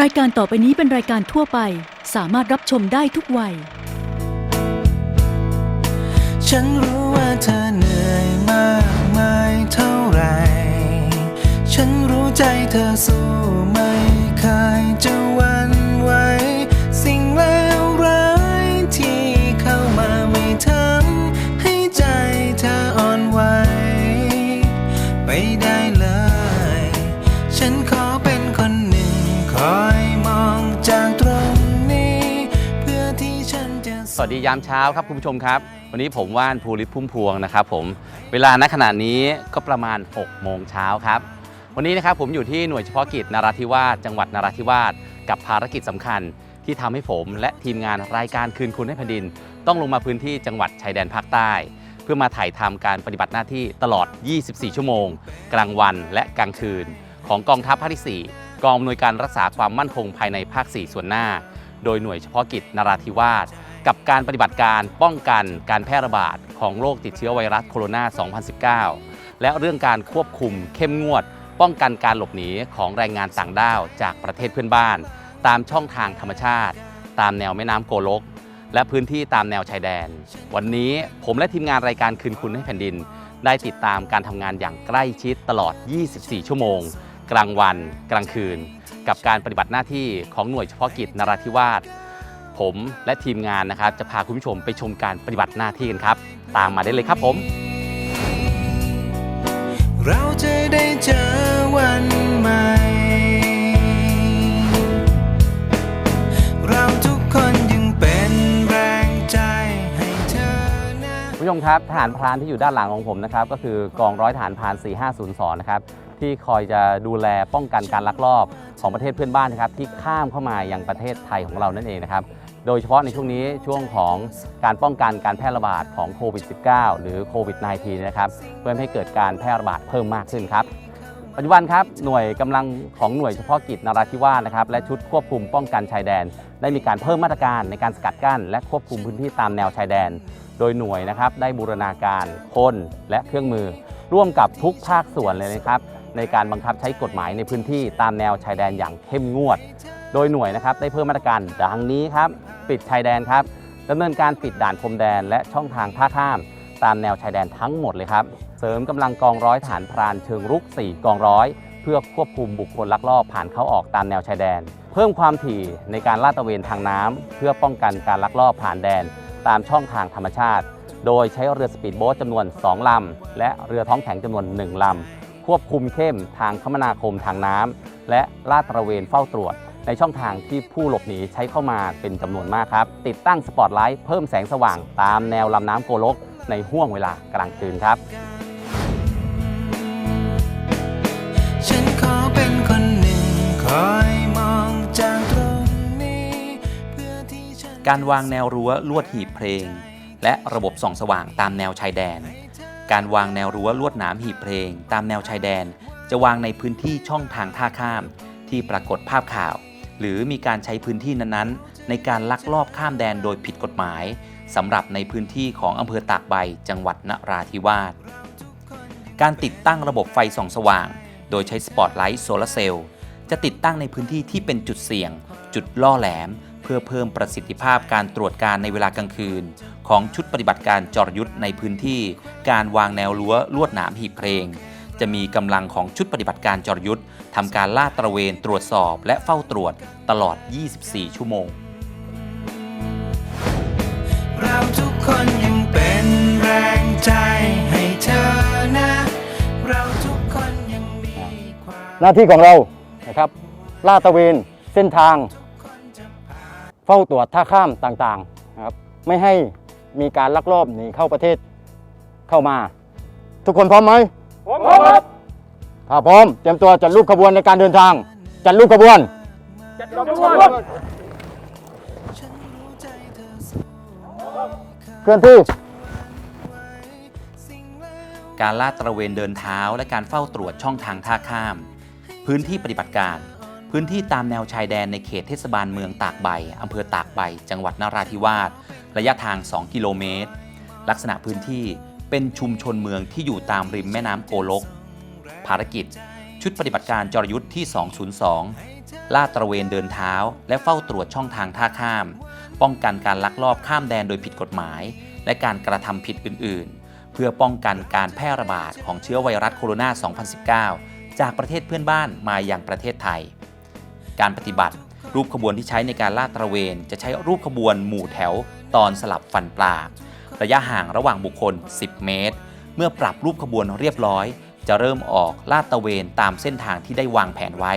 รายการต่อไปนี้เป็นรายการทั่วไป สามารถรับชมได้ทุกวัย ฉันรู้ว่าเธอเหนื่อยมากมายเท่าไหร่ ฉันรู้ใจเธอสู้ไม่เคยจะหวัน วัสดียามเช้าครับคุณผู้ชมครับ วันนี้ผมว่านภูริพุ่มพวงนะครับผมเวลาณขณะนี้ก็ประมาณ 6 โมงเช้าครับ วันนี้นะครับผมอยู่ที่หน่วยเฉพาะกิจนราธิวาสจังหวัดนราธิวาสกับภารกิจสำคัญ ที่ทำให้ผมและทีมงานรายการคืนคุณให้แผ่นดิน ต้องลงมาพื้นที่จังหวัดชายแดนภาคใต้ เพื่อมาถ่ายทำการปฏิบัติหน้าที่ตลอด 24 ชั่วโมง กลางวันและกลางคืน ของกองทัพภาคที่4กองอำนวยการรักษาความมั่นคงภายในภาค 4 ส่วนหน้า โดยหน่วยเฉพาะกิจนราธิวาส กับการปฏิบัติการป้องกันการแพร่ระบาดของโรคติดเชื้อไวรัสโคโรนา 2019 และเรื่องการควบคุมเข้มงวด ป้องกันการหลบหนีของแรงงานต่างด้าวจากประเทศเพื่อนบ้าน ตามช่องทางธรรมชาติ ตามแนวแม่น้ำโกลก และพื้นที่ตามแนวชายแดน วันนี้ผมและทีมงานรายการคืนคุณให้แผ่นดิน ได้ติดตามการทำงานอย่างใกล้ชิดตลอด 24 ชั่วโมง กลางวัน กลางคืน กับการปฏิบัติหน้าที่ของหน่วยเฉพาะกิจนราธิวาส ผมและทีมงานนะครับ จะพาคุณผู้ชมไปชมการปฏิบัติหน้าที่กันครับ ตามมาได้เลยครับผม เราจะได้เจอวันใหม่ เราทุกคนยังเป็นแรงใจให้เธอนะ คุณผู้ชมครับทหารพรานที่อยู่ด้านหลังของผมนะครับ ก็คือกองร้อยทหารพราน 4502 นะครับ ที่คอยจะดูแลป้องกันการลักลอบของประเทศเพื่อนบ้านนะครับ ที่ข้ามเข้ามายังประเทศไทยของเรานั่นเองนะครับ โดยเฉพาะในช่วงนี้ช่วงของการป้องกันการแพร่ระบาดของโควิด -19 หรือโควิด -19 นะครับเพื่อไม่ให้เกิดการแพร่ระบาดเพิ่มมากขึ้นครับ ปัจจุบันครับหน่วยกำลังของหน่วยเฉพาะกิจนราธิวาสนะครับและชุดควบคุมป้องกันชายแดน ได้มีการเพิ่มมาตรการในการสกัดกั้น และควบคุมพื้นที่ตามแนวชายแดน โดยหน่วยนะครับได้บูรณาการคนและเครื่องมือ ร่วมกับทุกภาคส่วนเลยนะครับในการบังคับใช้กฎหมายในพื้นที่ตามแนวชายแดนอย่างเข้มงวด โดยหน่วยนะครับได้เพิ่มมาตรการดังนี้ครับปิดชายแดนครับดำเนินการปิดด่านพรมแดนและช่องทางท่าข้าม ตามแนวชายแดนทั้งหมดเลยครับ เสริมกำลังกองร้อยฐานพรานเชิงรุก 4 กองร้อย เพื่อควบคุมบุคคลลักลอบผ่านเข้าออกตามแนวชายแดน เพิ่มความถี่ในการลาดตระเวนทางน้ำเพื่อป้องกันการลักลอบผ่านแดน ตามช่องทางธรรมชาติ โดยใช้เรือสปีดโบ๊ทจำนวน 2 ลำ และเรือท้องแข็งจำนวน 1 ลำ ควบคุมเข้มทางคมนาคมทางน้ำและลาดตระเวนเฝ้าตรวจ ในช่องทางที่ผู้หลบหนีใช้เข้ามาเป็นจำนวนมากครับ ติดตั้งสปอตไลท์เพิ่มแสงสว่างตามแนวลำน้ำโกลก ในห่วงเวลากลางคืนครับ ฉันขอเป็นคนหนึ่งคอยมองจากตรงนี้เพื่อที่ฉัน การวางแนวรั้วลวดหีบเพลง และระบบส่องสว่างตามแนวชายแดน การวางแนวรั้วลวดหนามหีบเพลง ตามแนวชายแดน จะวางในพื้นที่ช่องทางท่าข้าม ที่ปรากฏภาพข่าว หรือมีการใช้พื้นที่นั้นๆ ในการลักลอบข้ามแดนโดยผิดกฎหมายสำหรับในพื้นที่ของอำเภอตากใบจังหวัดนราธิวาส การติดตั้งระบบไฟส่องสว่าง โดยใช้สปอตไลท์โซลาร์เซลล์จะติดตั้งในพื้นที่ที่เป็นจุดเสี่ยง จุดล่อแหลม เพื่อเพิ่มประสิทธิภาพการตรวจการในเวลากลางคืน ของชุดปฏิบัติการจรยุทธ์ในพื้นที่ การวางแนวรั้วลวดหนามหีบเพลง จะมีกำลังของชุดปฏิบัติการจรยุทธ์ทำการลาดตระเวนตรวจสอบ และเฝ้าตรวจตลอด 24 ชั่วโมง เราทุกคนยังเป็นแรงใจให้เธอนะ เราทุกคนยังมีความ หน้าที่ของเรานะครับลาดตระเวนเส้นทาง เฝ้าตรวจท่าข้ามต่างๆนะครับไม่ให้มีการลักลอบหนีเข้าประเทศเข้ามา ทุกคนพร้อมไหม พร้อมครับถ้าพร้อมเตรียมตัวจัดลูกขบวนในการเดินทาง จัดลูกขบวนฉันรู้ใจเธอสู้เคลื่อนที่สิ่งเลวการลาดตระเวนเดินเท้าและการเฝ้าตรวจช่องทางท่าข้าม พื้นที่ปฏิบัติการ พื้นที่ตามแนวชายแดนในเขตเทศบาลเมืองตากใบอำเภอตากใบ จังหวัดนราธิวาส ระยะทาง 2 กิโลเมตร ลักษณะพื้นที่ เป็นชุมชนเมืองที่อยู่ตามริมแม่น้ำโกลก ภารกิจ ชุดปฏิบัติการจรยุทธ์ที่ 202 ลาดตระเวนเดินเท้า และเฝ้าตรวจช่องทางท่าข้าม ป้องกันการลักลอบข้ามแดนโดยผิดกฎหมาย และการกระทำผิดอื่น ๆ เพื่อป้องกันการแพร่ระบาดของเชื้อไวรัสโคโรนา 2019 จากประเทศเพื่อนบ้านมาอย่างประเทศไทย การปฏิบัติรูปขบวนที่ใช้ในการลาดตระเวน จะใช้รูปขบวนหมู่แถว ตอนสลับฟันปลา ระยะห่างระหว่างบุคคล 10 เมตร เมื่อปรับรูปขบวนเรียบร้อย จะเริ่มออกลาดตระเวนตามเส้นทางที่ได้วางแผนไว้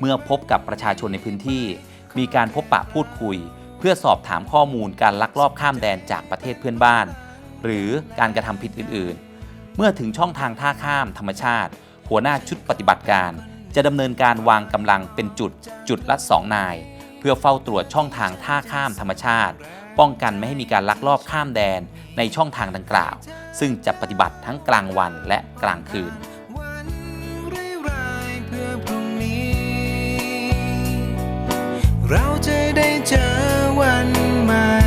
เมื่อพบกับประชาชนในพื้นที่ มีการพบปะพูดคุย เพื่อสอบถามข้อมูลการลักลอบข้ามแดนจากประเทศเพื่อนบ้าน หรือการกระทำผิดอื่น ๆ เมื่อถึงช่องทางท่าข้ามธรรมชาติ หัวหน้าชุดปฏิบัติการ จะดำเนินการวางกำลังเป็นจุดจุดละสองนาย เพื่อเฝ้าตรวจช่องทางท่าข้ามธรรมชาติ ป้องกันไม่ให้มีการลักลอบข้ามแดนในช่องทางดังกล่าว ซึ่งจะปฏิบัติทั้งกลางวันและกลางคืนเราจะได้เจอวันใหม่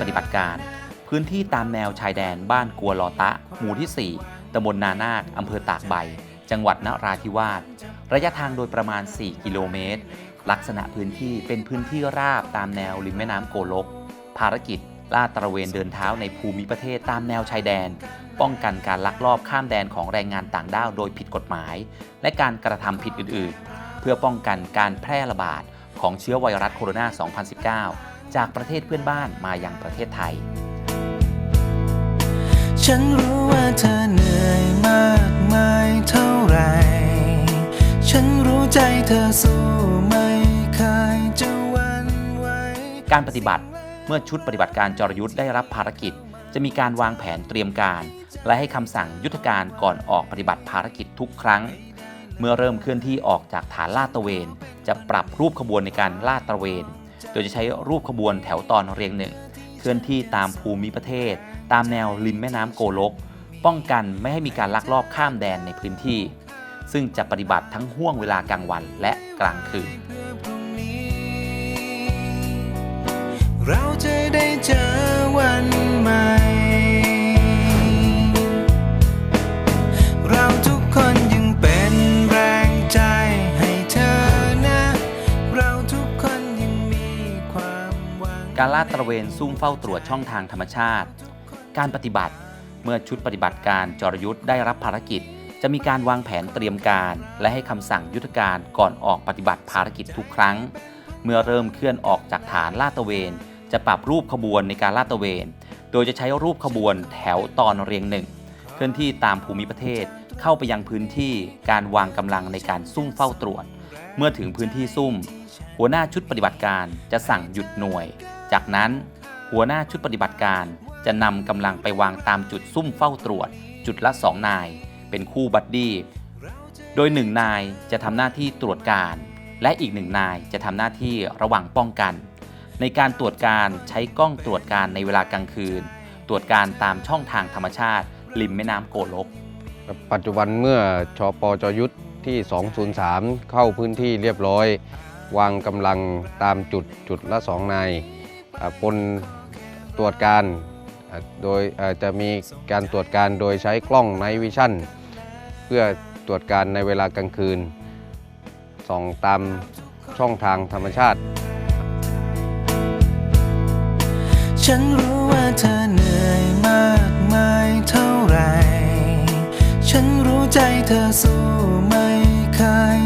ปฏิบัติการ พื้นที่ตามแนวชายแดนบ้านกัวลอตะ หมู่ที่ 4ตำบลนานาคอำเภอตากใบ จังหวัดนราธิวาส ระยะทางโดยประมาณ 4 กิโลเมตร ลักษณะพื้นที่เป็นพื้นที่ราบตามแนวริมแม่น้ำโกลก ภารกิจลาดตระเวนเดินเท้าในภูมิประเทศตามแนวชายแดน ป้องกันการลักลอบข้ามแดนของแรงงานต่างด้าวโดยผิดกฎหมาย และการกระทำผิดอื่น ๆ เพื่อป้องกันการแพร่ระบาดของเชื้อไวรัสโคโรนา 2019 จากประเทศเพื่อนบ้านมายังประเทศไทย ฉันรู้ว่าเธอเหนื่อยมากมายเท่าไหรฉันรู้ใจเธอสู้ไม่เคยจะหวันไหวการปฏิบัติเมื่อชุดปฏิบัติการจรยุทธ์ได้รับภารกิจ จะมีการวางแผนเตรียมการ และให้คำสั่งยุทธการก่อนออกปฏิบัติภารกิจทุกครั้ง เมื่อเริ่มเคลื่อนที่ออกจากฐานลาดตระเวน จะปรับรูปขบวนในการลาดตระเวน โดยจะใช้รูปขบวนแถวตอนเรียงหนึ่งเคลื่อนที่ตามภูมิประเทศ ตามแนวริมแม่น้ำโกลก ป้องกันไม่ให้มีการลักลอบข้ามแดนในพื้นที่ ซึ่งจะปฏิบัติทั้งห่วงเวลากลางวันและกลางคืน เราจะได้เจอ การลาดตระเวนซุ่มเฝ้าตรวจช่องทางธรรมชาติ การปฏิบัติเมื่อชุดปฏิบัติการจรยุทธ์ได้รับภารกิจ จะมีการวางแผนเตรียมการ และให้คำสั่งยุทธการก่อนออกปฏิบัติภารกิจทุกครั้ง เมื่อเริ่มเคลื่อนออกจากฐานลาดตระเวน จะปรับรูปขบวนในการลาดตระเวน โดยจะใช้รูปขบวนแถวตอนเรียงหนึ่งเคลื่อนที่ตามภูมิประเทศเข้าไปยังพื้นที่การวางกำลังในการซุ่มเฝ้าตรวจ เมื่อถึงพื้นที่ซุ่ม หัวหน้าชุดปฏิบัติการจะสั่งหยุดหน่วย จากนั้นหัวหน้าชุดปฏิบัติการจะนำกำลังไปวางตามจุดซุ่มเฝ้าตรวจ จุดละสองนาย เป็นคู่บัดดี้ โดยหนึ่งนายจะทำหน้าที่ตรวจการ และอีกหนึ่งนายจะทำหน้าที่ระหว่างป้องกัน ในการตรวจการใช้กล้องตรวจการในเวลากลางคืน ตรวจการตามช่องทางธรรมชาติ ริมแม่น้ำโกลก ปัจจุบันเมื่อชอปจยุทธที่ 203 เข้าพื้นที่เรียบร้อย วางกำลังตามจุดจุดละสองนาย ปนตรวจการโดยจะมีการตรวจการโดยใช้กล้องไนท์วิชั่นเพื่อตรวจการในเวลากลางคืนส่องตามช่องทางธรรมชาติ ฉันรู้ว่าเธอเหนื่อยมากมายเท่าไร ฉันรู้ใจเธอสู้ไม่เคย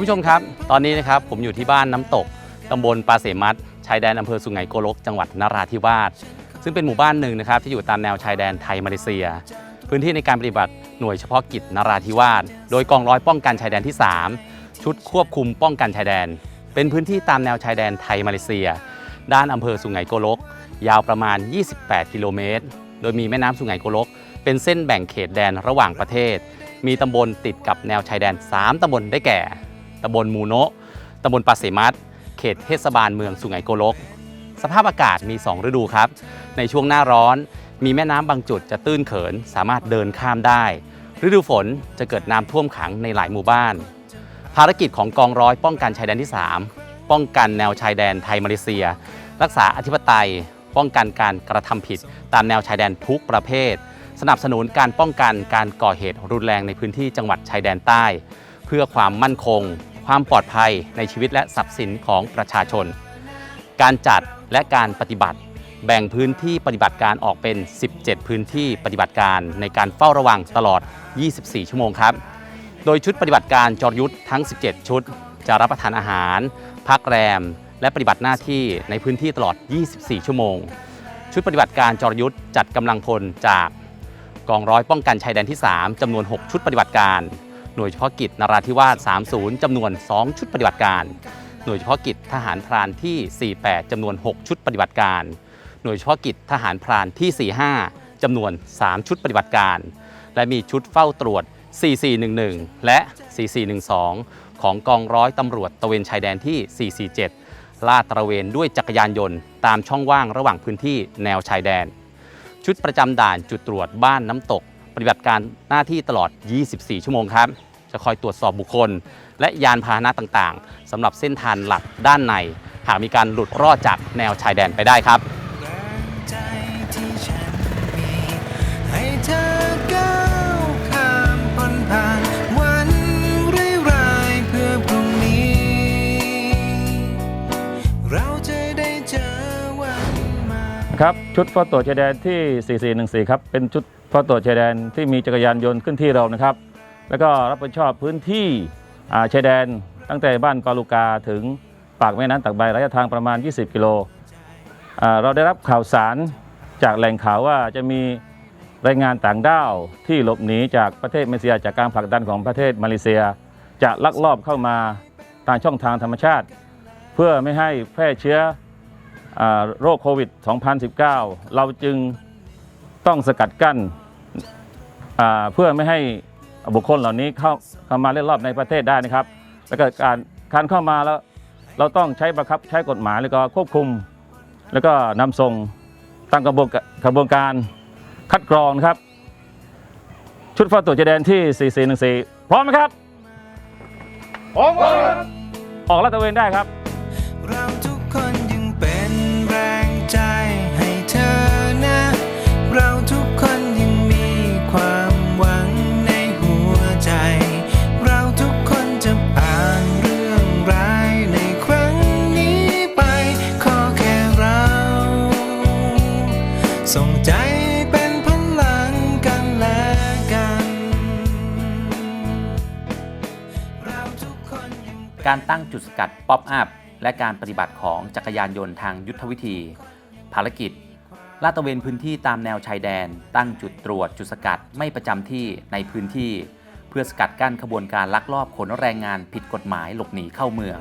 คุณผู้ชมครับ ตอนนี้นะครับผมอยู่ที่บ้านน้ำตกตำบลปาเสมัดชายแดนอำเภอสุไหงโกลก จังหวัดนราธิวาสซึ่งเป็นหมู่บ้านหนึ่งนะครับที่อยู่ตามแนวชายแดนไทยมาเลเซีย พื้นที่ในการปฏิบัติหน่วยเฉพาะกิจนราธิวาสโดยกองร้อยป้องกันชายแดนที่ 3 ชุดควบคุมป้องกันชายแดน เป็นพื้นที่ตามแนวชายแดนไทยมาเลเซีย ด้านอำเภอสุไหงโกลก ยาวประมาณ 28 กิโลเมตร โดยมีแม่น้ำสุไหงโกลก เป็นเส้นแบ่งเขตแดนระหว่างประเทศ มีตำบลติดกับแนวชายแดน 3ตำบลได้แก่ ตำบลมูโนะตำบลปาเสมัดเขตเทศบาลเมืองสุไหงโกลก สภาพอากาศมี 2 ฤดูครับ ในช่วงหน้าร้อน มีแม่น้ำบางจุดจะตื้นเขินสามารถเดินข้ามได้ ฤดูฝนจะเกิดน้ำท่วมขังในหลายหมู่บ้าน ภารกิจของกองร้อยป้องกันชายแดนที่ 3 ป้องกันแนวชายแดนไทยมาเลเซีย รักษาอธิปไตย ป้องกันการกระทำผิด ตามแนวชายแดนทุกประเภท สนับสนุนการป้องกันการก่อเหตุรุนแรงในพื้นที่จังหวัดชายแดนใต้ เพื่อความมั่นคง ความปลอดภัยในชีวิตและทรัพย์สินของประชาชน การจัดและการปฏิบัติ แบ่งพื้นที่ปฏิบัติการออกเป็น 17 พื้นที่ปฏิบัติการในการเฝ้าระวังตลอด 24 ชั่วโมงครับ โดยชุดปฏิบัติการจรยุทธ์ทั้ง 17 ชุด จะรับประทานอาหาร พักแรม และปฏิบัติหน้าที่ในพื้นที่ตลอด 24 ชั่วโมง ชุดปฏิบัติการจรยุทธ์จัดกำลังพลจากกองร้อยป้องกันชายแดนที่ 3จำนวน 6 ชุดปฏิบัติการ หน่วยเฉพาะกิจนราธิวาส 30 จำนวน 2 ชุดปฏิบัติการ หน่วยเฉพาะกิจทหารพรานที่ 48 จำนวน 6 ชุดปฏิบัติการ หน่วยเฉพาะกิจทหารพรานที่ 45 จำนวน 3 ชุดปฏิบัติการ และมีชุดเฝ้าตรวจ 4411 และ 4412 ของกองร้อยตำรวจตระเวนชายแดนที่ 447 ลาดตระเวนด้วยจักรยานยนต์ ตามช่องว่างระหว่างพื้นที่แนวชายแดน ชุดประจำด่านจุดตรวจบ้านน้ำตกปฏิบัติการหน้าที่ตลอด 24 ชั่วโมงครับ จะคอยตรวจสอบบุคคล และยานพาหนะต่างๆสำหรับเส้นทางหลักด้านใน หากมีการหลุดรอดจากแนวชายแดนไปได้ครับแรงใจที่ฉันมีให้เธอก้าวข้ามพ้นผ่านวันร้ายๆเพื่อพรุ่งนี้เราจะได้เจอวันใหม่ครับชุดเฝ้าตรวจชายแดนที่ 4414 ครับ เป็นชุดเฝ้าตรวจชายแดนที่มีจักรยานยนต์ขึ้นที่เรานะครับ แล้วก็รับผิดชอบพื้นที่ชายแดนตั้งแต่บ้านปาลูกาถึงปากแม่น้ำตักใบระยะทางประมาณ 20 กิโล เราได้รับข่าวสารจากแหล่งข่าวว่าจะมีแรงงานต่างด้าวที่หลบหนีจากประเทศมาเลเซีย จากการผลักดันของประเทศมาเลเซีย จะลักลอบเข้ามาทางช่องทางธรรมชาติ เพื่อไม่ให้แพร่เชื้ออโรคโควิด 2019 เราจึงต้องสกัดกั้นเพื่อไม่ให้ บุคคลเหล่านี้เข้าเข้ามาเล่นรอบในประเทศได้นะครับ แล้วก็การการเข้ามาแล้วเราต้องใช้บังคับใช้กฎหมายแล้วก็ควบคุม แล้วก็นำส่งตั้งกระบวนกกระบวนการคัดกรองนะครับ ชุดเฝ้าตรวจชายแดนที่ 4414 พร้อมไหมครับพร้อมครับออกลาดตระเวนได้ครับ การตั้งจุดสกัดป๊อปอัพและการปฏิบัติของจักรยานยนต์ทางยุทธวิธี ภารกิจ ลาดตระเวนพื้นที่ตามแนวชายแดน ตั้งจุดตรวจจุดสกัดไม่ประจำที่ในพื้นที่ เพื่อสกัดกั้นขบวนการลักลอบขนแรงงานผิดกฎหมายหลบหนีเข้าเมือง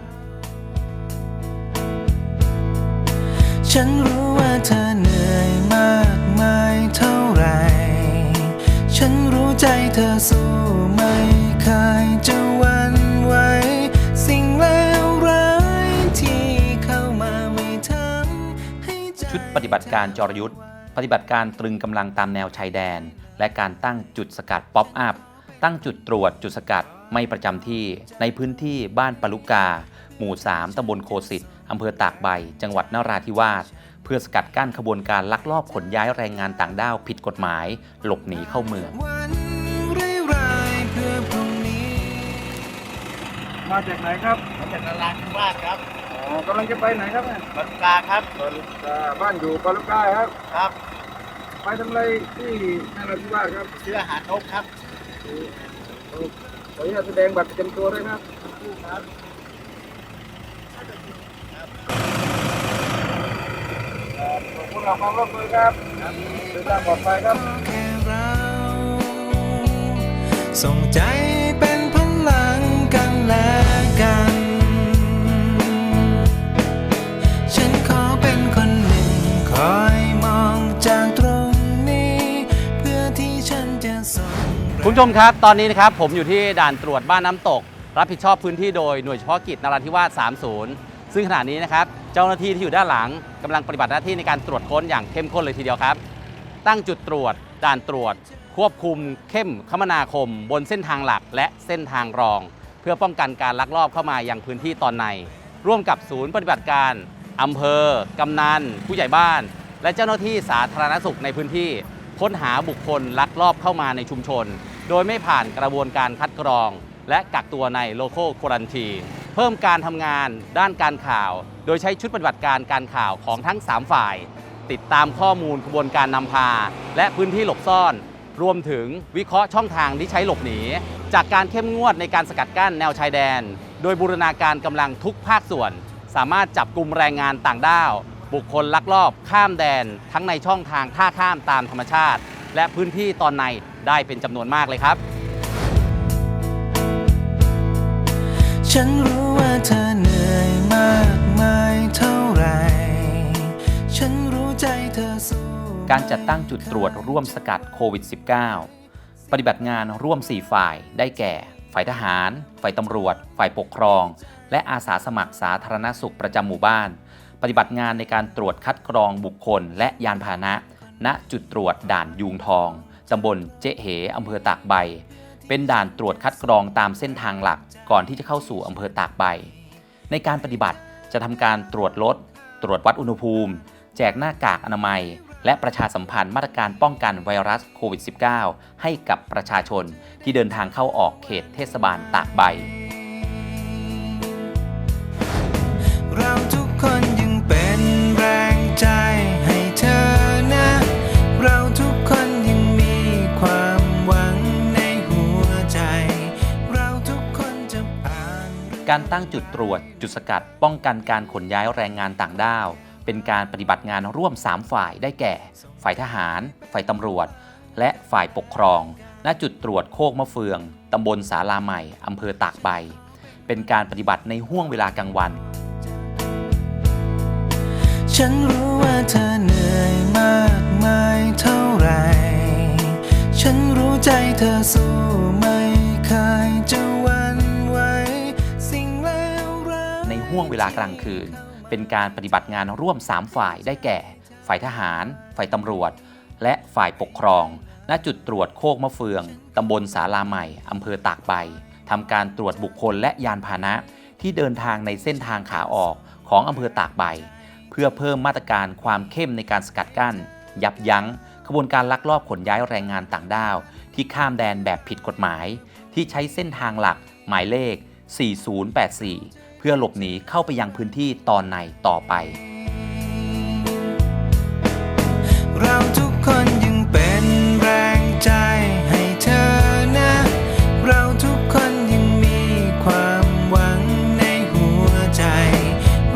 ฉันรู้ว่าเธอเหนื่อยมากมายเท่าไร ฉันรู้ใจเธอสู้ไม่เคยจะวันไหว สิ่งเลวร้ายที่เข้ามาไม่ทำให้ใจชุดปฏิบัติการจรยุทธ์ปฏิบัติการตรึงกำลังตามแนวชายแดน และการตั้งจุดสกัดป๊อปอัพ ตั้งจุดตรวจจุดสกัดไม่ประจำที่ ในพื้นที่บ้านปลุกา หมู่ 3ตำบลโคสิตอำเภอตากใบ จังหวัดนราธิวาส เพื่อสกัดกั้นขบวนการลักลอบขนย้ายแรงงานต่างด้าวผิดกฎหมาย หลบหนีเข้าเมือง วัน มาจากไหนครับมาจากนราธิวาสครับอ๋อกำลังจะไปไหนครับเนี่ยบรรกาครับบ้านอยู่ปาลุก้าครับ ครับ ไปทำอะไรที่นราธิวาสครับซื้ออาหารนกครับนออนุญาตแสดงบัตรประจำตัวด้วยครับขอบคุณความร่วมมือครับเดินทางปลอดภัยครับแค่เราส่งใจเป็นพลังกัน และกัน ฉันขอเป็นคนหนึ่ง คอยมองจากตรงนี้ เพื่อที่ฉันจะส่ง คุณผู้ชมครับ ตอนนี้นะครับผมอยู่ที่ด่านตรวจบ้านน้ำตก รับผิดชอบพื้นที่โดยหน่วยเฉพาะกิจนราธิวาส 30 ซึ่งขณะนี้นะครับ เจ้าหน้าที่ที่อยู่ด้านหลังกำลังปฏิบัติหน้าที่ในการตรวจค้นอย่างเข้มข้นเลยทีเดียวครับ ตั้งจุดตรวจ ด่านตรวจ ควบคุมเข้มคมนาคม บนเส้นทางหลักและเส้นทางรอง พื่อป้องกันการลักลอบเข้ามาอยังพื้นที่ตอนใน ร่วมกับศูนย์ปฏิบัติการอำเภอกำนัน ผู้ใหญ่บ้าน และเจ้าหน้าที่สาธารณสุขในพื้นที่ ค้นหาบุคคลลักลอบเข้ามาในชุมชน โดยไม่ผ่านกระบวนการคัดกรอง และกักตัวในโลโก้ควรันทีเพิ่มการทำงานด้านการข่าว โดยใช้ชุดปฏิบัติการการข่าวของทั้ง 3 ฝ่าย ติดตามข้อมูลขบวนการนำพา และพื้นที่หลบซ่อน รวมถึงวิเคราะห์ช่องทางที่ใช้หลบหนี จากการเข้มงวดในการสกัดกั้นแนวชายแดน โดยบูรณาการกำลังทุกภาคส่วน สามารถจับกลุ่มแรงงานต่างด้าว บุคคลลักลอบข้ามแดน ทั้งในช่องทางท่าข้ามตามธรรมชาติ และพื้นที่ตอนในได้เป็นจำนวนมากเลยครับ ฉันรู้ว่าเธอเหนื่อยมากมายเท่าไร ฉันรู้ใจเธอสู้ การจัดตั้งจุดตรวจร่วมสกัดโควิด -19 ปฏิบัติงานร่วม 4 ฝ่ายได้แก่ ฝ่ายทหาร ฝ่ายตำรวจ ฝ่ายปกครอง และอาสาสมัครสาธารณสุขประจำหมู่บ้าน ปฏิบัติงานในการตรวจคัดกรองบุคคล และยานพาหนะ ณ จุดตรวจด่านยูงทองตำบลเจ๊เหอำเภอตากใบ เป็นด่านตรวจคัดกรองตามเส้นทางหลักก่อนที่จะเข้าสู่อำเภอตากใบ ในการปฏิบัติจะทำการตรวจรถตรวจวัดอุณหภูมิ แจกหน้ากากอนามัย และประชาสัมพันธ์มาตรการป้องกันไวรัสโควิด -19 ให้กับประชาชนที่เดินทางเข้าออกเขตเทศบาลตากใบ เราทุกคนยังเป็นแรงใจให้เธอนะ เราทุกคนยังมีความหวังในหัวใจ เราทุกคนจะผ่าน การตั้งจุดตรวจจุดสกัดป้องกันการขนย้ายแรงงานต่างด้าว เป็นการปฏิบัติงานร่วม 3 ฝ่ายได้แก่ ฝ่ายทหาร ฝ่ายตำรวจ และฝ่ายปกครอง ณจุดตรวจโคกมะเฟืองตำบลสาลาใหม่อำเภอตากใบ เป็นการปฏิบัติในห่วงเวลากลางวัน ฉันรู้ว่าเธอเหนื่อยมากมายเท่าไหรฉันรู้ใจเธอสู้ไม่เคยจะหวันไหวสิ่งเลวร้ายในห่วงเวลากลางคืน เป็นการปฏิบัติงานร่วม 3 ฝ่ายได้แก่ ฝ่ายทหาร ฝ่ายตำรวจ และฝ่ายปกครอง ณจุดตรวจโคกมะเฟืองตำบลสาลาใหม่อำเภอตากใบทำการตรวจบุคคลและยานพาหนะ ที่เดินทางในเส้นทางขาออกของอำเภอตากใบ เพื่อเพิ่มมาตรการความเข้มในการสกัดกั้น ยับยั้งขบวนการลักลอบขนย้ายแรงงานต่างด้าว ที่ข้ามแดนแบบผิดกฎหมาย ที่ใช้เส้นทางหลักหมายเลข 4084 เพื่อหลบหนีเข้าไปยังพื้นที่ตอนในต่อไป เราทุกคนยังเป็นแรงใจให้เธอนะ เราทุกคนยังมีความหวังในหัวใจ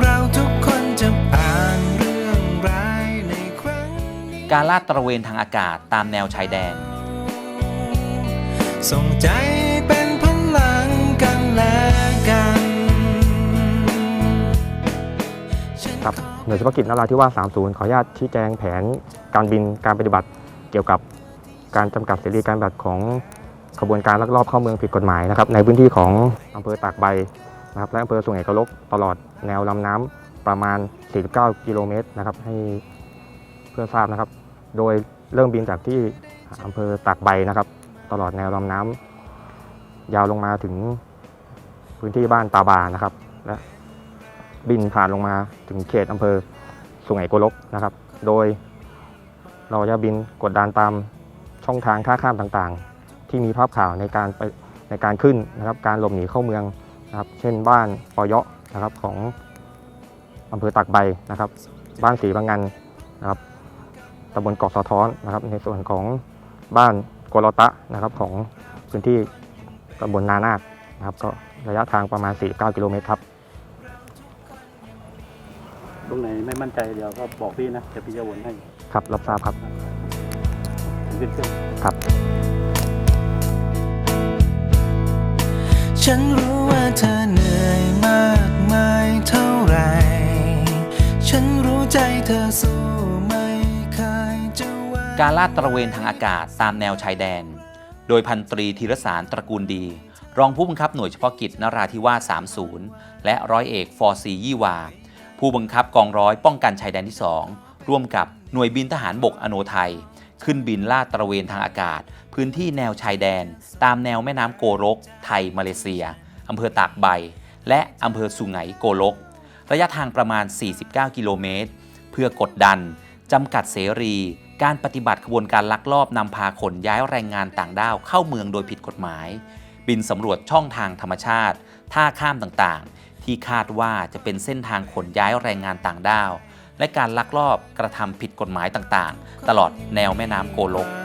เราทุกคนจะผ่านเรื่องร้ายในครั้งนี้การลาดตระเวนทางอากาศตามแนวชายแดนส่งใจ หน่วยเฉพาะกิจนราธิวาส30 ขออนุญาตชี้แจงแผนการบินการปฏิบัติเกี่ยวกับการจำกัดเสรีการปฏิบัติของขบวนการลักลอบเข้าเมืองผิดกฎหมายนะครับในพื้นที่ของอำเภอตากใบนะครับและอำเภอสุไหงกลกตลอดแนวลำน้ำประมาณ 49 กิโลเมตรนะครับให้เพื่อทราบนะครับ โดยเริ่มบินจากที่อำเภอตากใบนะครับ ตลอดแนวลำน้ำยาวลงมาถึงพื้นที่บ้านตาบานะครับ บินผ่านลงมาถึงเขตอำเภอสุไหงโกลกนะครับ โดยเราจะบินกดดันตามช่องทางท่าข้ามต่างๆ ที่มีภาพข่าวในการไปในการขึ้นนะครับ การหลบหนีเข้าเมืองนะครับ เช่นบ้านปอยะนะครับของอำเภอตากใบนะครับ บ้านสีบางงันนะครับตำบลเกาะสะท้อนนะครับ ในส่วนของบ้านโกลตะนะครับของพื้นที่ตำบลนานาคนะครับก็ระยะทางประมาณ 49 กิโลเมตรครับ รงไหนไม่มั่นใจเดี๋ยวก็บอกพี่นะเดี๋ยวพี่จะวนให้ครับรับทราบครับถึงขึ้นเครื่องครับฉันรู้ว่าเธอเหนื่อยมากมายเท่าไหรฉันรู้ใจเธอสู้ไม่เคยจะหว่าการลาดตระเวนทางอากาศตามแนวชายแดน โดยพันตรีธีรสารตระกูลดี รองผู้บังคับหน่วยเฉพาะกิจนราธิวาส30 และร้อยเอกฟอร์ซียี่วา ผู้บังคับกองร้อยป้องกันชายแดนที่ 2 ร่วมกับหน่วยบินทหารบกอโนไทย ขึ้นบินลาดตระเวนทางอากาศ พื้นที่แนวชายแดน ตามแนวแม่น้ำโกรก ไทย มาเลเซียอำเภอตากใบ และอำเภอสุไหงโกลก ระยะทางประมาณ 49 กิโลเมตร เพื่อกดดันจำกัดเสรี การปฏิบัติขบวนการลักลอบนำพาขนย้ายแรงงานต่างด้าวเข้าเมืองโดยผิดกฎหมาย บินสำรวจช่องทางธรรมชาติ ท่าข้ามต่างๆ ที่คาดว่าจะเป็นเส้นทางขนย้ายแรงงานต่างด้าว และการลักลอบกระทำผิดกฎหมายต่างๆ ตลอดแนวแม่น้ำโกลก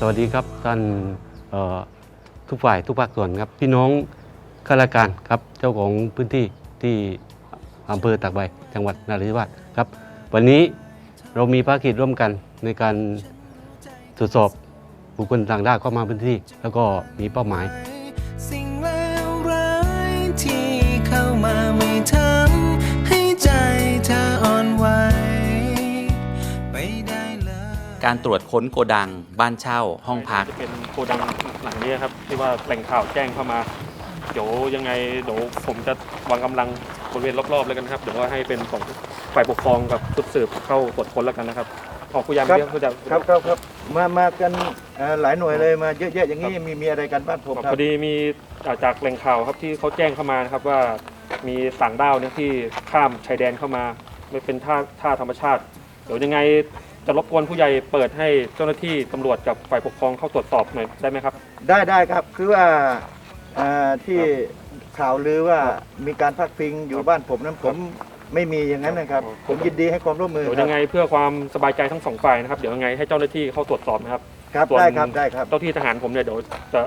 สวัสดีครับท่านทุกฝ่ายทุกภาคส่วนครับ พี่น้องข้าราชการครับเจ้าของพื้นที่ที่อำเภอตากใบจังหวัดนราธิวาสครับ วันนี้เรามีภารกิจร่วมกันในการตรวจสอบบุคคลต่างด้าวเข้ามาพื้นที่ แล้วก็มีเป้าหมาย การตรวจค้นโกดัง บ้านเช่า ห้องพัก จะเป็นโกดังหลังนี้ครับที่ว่าแหล่งข่าวแจ้งเข้ามา เดี๋ยวยังไงเดี๋ยวผมจะวางกำลังบริเวณรอบๆแล้วกันนะครับเดี๋ยวว่าให้เป็นของฝ่ายปกครองกับชุดสืบเข้าตรวจค้นแล้วกันนะครับขอผู้ยามครับ เรียกผู้ยามครับครับครับมามากันเอ่อหลายหน่วยเลยมาเยอะแยะอย่างนี้มีมีอะไรกันบ้านผมคพรับอดีมีอ่าจากแหล่งข่าวครับที่เขาแจ้งเข้ามานะครับว่ามีต่างด้าวเนี่ยที่ข้ามชายแดนเข้ามาไม่เป็นท่าท่าธรรมชาติ เดี๋ยวยังไง จะรบกวนผู้ใหญ่เปิดให้เจ้าหน้าที่ตำรวจกับฝ่ายปกครองเข้าตรวจสอบหน่อยได้ไหมครับ ได้ได้ครับคือว่าเอ่อที่ข่าวลือว่ามีการพักพิงอยู่บ้านผมนั้นผมไม่มีอย่างนั้นนะครับ ครับ ผมยินดีให้ความร่วมมือเดี๋ยวครัยังไงเพื่อความสบายใจทั้งสองฝ่ายนะครับเดี๋ยวยังไงให้เจ้าหน้าที่เข้าตรวจสอบนะครับ ครับส่วน ได้ครับได้ครับ เจ้าที่ทหารผมเนี่ยเดี๋ยวจะ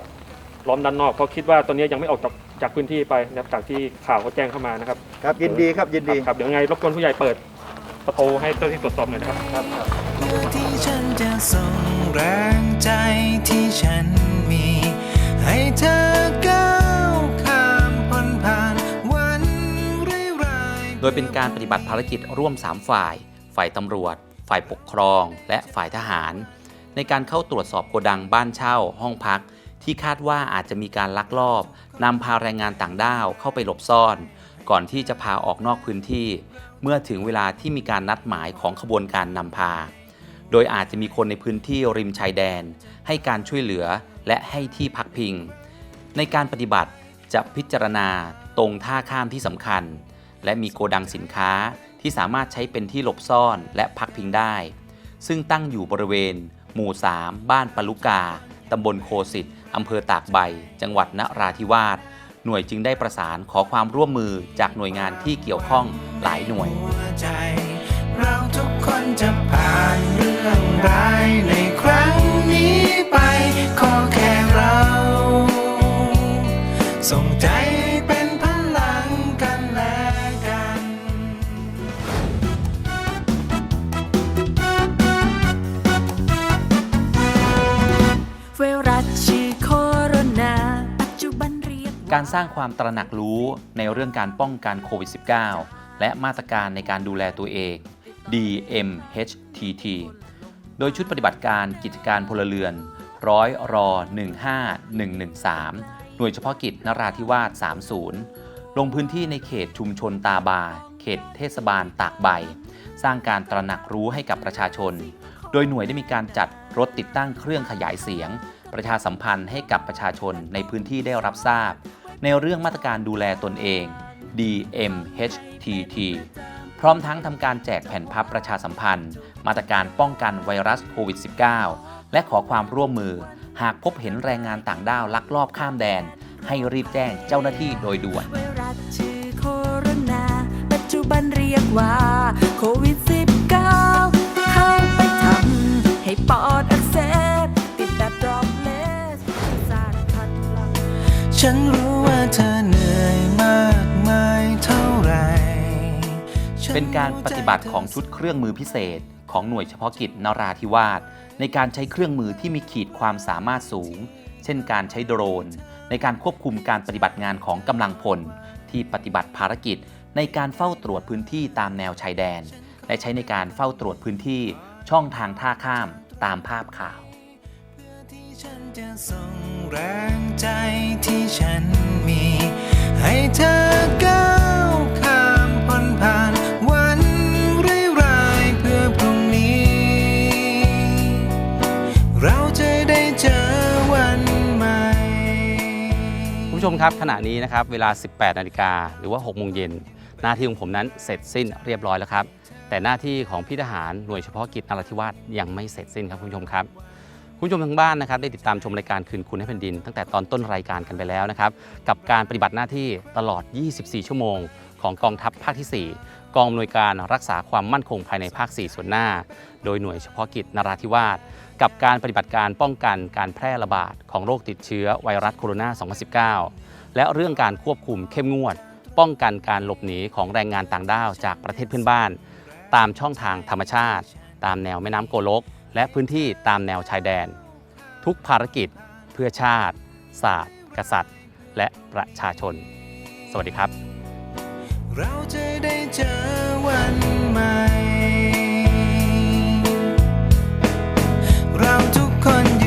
ล้อมด้านนอกเพราะคิดว่าตอนนี้ยังไม่ออกจากจากพื้นที่ไปนะครับจากที่ข่าวเขาแจ้งเข้ามานะครับ ครับยินดีครับยินดี ครับเดี๋ยวยังไงรบกวนผู้ใหญ่เปิด ประตูให้เจ้าหน้าที่ตรวจสอบหน่อยนะครับครับครับเพื่อที่ฉันจะส่งแรงใจที่ฉันมี ให้เธอก้าวข้ามพ้นผ่านวันร้ายๆโดยเป็นการปฏิบัติภารกิจร่วม 3 ฝ่าย ฝ่ายตำรวจ ฝ่ายปกครอง และฝ่ายทหาร ในการเข้าตรวจสอบโกดังบ้านเช่า ห้องพัก ที่คาดว่าอาจจะมีการลักลอบนำพาแรงงานต่างด้าวเข้าไปหลบซ่อนก่อนที่จะพาออกนอกพื้นที่ เมื่อถึงเวลาที่มีการนัดหมายของขบวนการนำพา โดยอาจจะมีคนในพื้นที่ริมชายแดน ให้การช่วยเหลือและให้ที่พักพิง ในการปฏิบัติจะพิจารณาตรงท่าข้ามที่สำคัญ และมีโกดังสินค้าที่สามารถใช้เป็นที่หลบซ่อนและพักพิงได้ ซึ่งตั้งอยู่บริเวณ หมู่ 3 บ้านปลุกา ตำบลโคสิตอำเภอตากใบ จังหวัดนราธิวาส หน่วยจึงได้ประสานขอความร่วมมือจากหน่วยงานที่เกี่ยวข้องหลายหน่วย เราทุกคนจะผ่านเรื่องร้ายในครั้ง การสร้างความตระหนักรู้ในเรื่องการป้องกันโควิด -19 และมาตรการในการดูแลตัวเอง DMHTT โดยชุดปฏิบัติการกิจการพลเรือนร้อยรอ15113 หน่วยเฉพาะกิจนราธิวาส 30 ลงพื้นที่ในเขตชุมชนตาบา เขตเทศบาลตากใบ สร้างการตระหนักรู้ให้กับประชาชน โดยหน่วยได้มีการจัดรถติดตั้งเครื่องขยายเสียง ประชาสัมพันธ์ให้กับประชาชนในพื้นที่ได้รับทราบ ในเรื่องมาตรการดูแลตนเอง DMHTT พร้อมทั้งทำการแจกแผ่นพับประชาสัมพันธ์ มาตรการป้องกันไวรัสโควิด -19 และขอความร่วมมือ หากพบเห็นแรงงานต่างด้าวลักลอบข้ามแดน ให้รีบแจ้งเจ้าหน้าที่โดยด่วน ไวรัสชื่อโคโรนาปัจจุบันเรียกว่าโควิด -19 เป็นการปฏิบัติของชุดเครื่องมือพิเศษ ของหน่วยเฉพาะกิจนราธิวาสในการใช้เครื่องมือที่มีขีดความสามารถสูง เช่นการใช้โดรน ในการควบคุมการปฏิบัติงานของกำลังพล ที่ปฏิบัติภารกิจ ในการเฝ้าตรวจพื้นที่ตามแนวชายแดน และใช้ในการเฝ้าตรวจพื้นที่ช่องทางท่าข้ามตามภาพข่าวที่ฉันจะส่งแรงใจที่ฉันมี ให้เธอก้า ผู้ชมครับขณะนี้นะครับเวลา 18 นาฬิกาหรือว่า 6 โมงเย็น หน้าที่ของผมนั้นเสร็จสิ้นเรียบร้อยแล้วครับ แต่หน้าที่ของพี่ทหารหน่วยเฉพาะกิจนราธิวาสยังไม่เสร็จสิ้นครับคุณผู้ชมครับคุณผู้ชมทางบ้านนะครับได้ติดตามชมรายการคืนคุณให้แผ่นดิน ตั้งแต่ตอนต้นรายการกันไปแล้วนะครับกับการปฏิบัติหน้าที่ตลอด 24 ชั่วโมง ของกองทัพภาคที่ 4 กองอำนวยการรักษาความมั่นคงภายในภาค 4 ส่วนหน้า โดยหน่วยเฉพาะกิจนราธิวาส กับการปฏิบัติการป้องกันการแพร่ระบาดของโรคติดเชื้อไวรัสโคโรนา 2019 และเรื่องการควบคุมเข้มงวด ป้องกันการหลบหนีของแรงงานต่างด้าวจากประเทศเพื่อนบ้าน ตามช่องทางธรรมชาติ ตามแนวแม่น้ำโกลก และพื้นที่ตามแนวชายแดน ทุกภารกิจเพื่อชาติ ศาสตร์ กษัตริย์ และประชาชน สวัสดีครับ เราจะได้เจอวันใหม่ คนยังเป็น